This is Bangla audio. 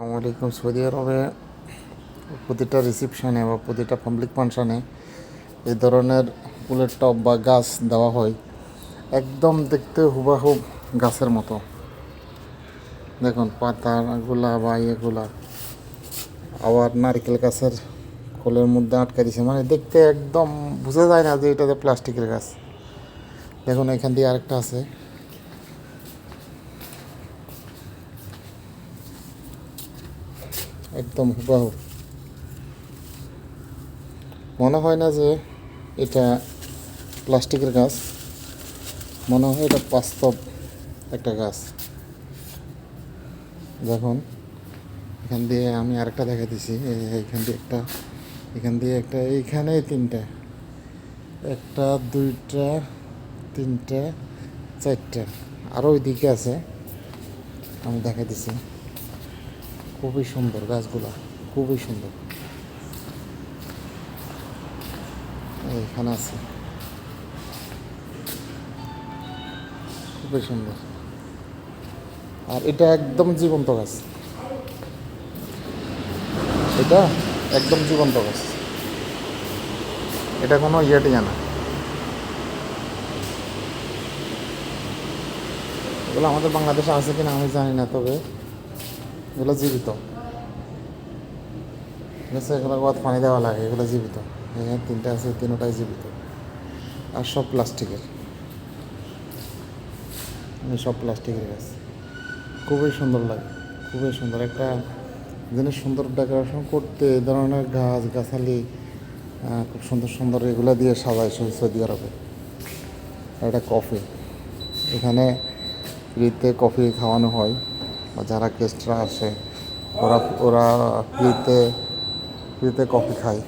আলাইকুম সৌদি আরবে প্রতিটা রিসিপশনে বা প্রতিটা পাবলিক ফাংশনে এই ধরনের ফুলের টব বা গাছ দেওয়া হয়। একদম দেখতে হুবাহুব গাছের মতো। দেখুন পাতাগুলা বা ইয়েগুলা। আবার নারকেল গাছের খোলের মধ্যে আটকে দিছে। মানে দেখতে একদম বোঝা যায় না যে এটা যে প্লাস্টিকের গাছ। দেখুন, এখান দিয়ে আরেকটা আছে। একদম হুবাহু। মনে হয় না যে এটা প্লাস্টিকের গাছ। মনে হয় এটা বাস্তব একটা গাছ। দেখুন, এখান দিয়ে আমি আরেকটা দেখা দিছি। এই- এইখান দিয়ে একটা, এখান দিয়ে একটা, এইখানে তিনটা। একটা, দুইটা, তিনটা, চারটা। আরও ওইদিকে আছে। আমি দেখা দিছি। খুবই সুন্দর গাছগুলো, খুবই সুন্দর। এখানে আছে। খুবই সুন্দর। আর এটা একদম জীবন্ত গাছ। এটা একদম জীবন্ত গাছ। এটা কোনো ইয়েটি জানা এগুলো আমাদের বাংলাদেশে আছে কিনা আমি জানি না, তবে এগুলো জীবিত। ঠিক আছে? এগুলো পানি দেওয়া লাগে, এগুলো জীবিত। এখানে তিনটা আছে, তিনটাই জীবিত। আর সব প্লাস্টিকের। সব প্লাস্টিকের গাছ। খুবই সুন্দর লাগে, খুবই সুন্দর। একটা জিনিস সুন্দর ডেকোরেশন করতে এই ধরনের গাছ, গাছালি খুব সুন্দর সুন্দর এগুলো দিয়ে সাজায় সৌদি আরবে। আর এটা কফি। এখানে ফ্রিতে কফি খাওয়ানো হয়। বা যারা গেস্টরা আসে ওরা ওরা ফ্রিতে ফ্রিতে কফি খায়।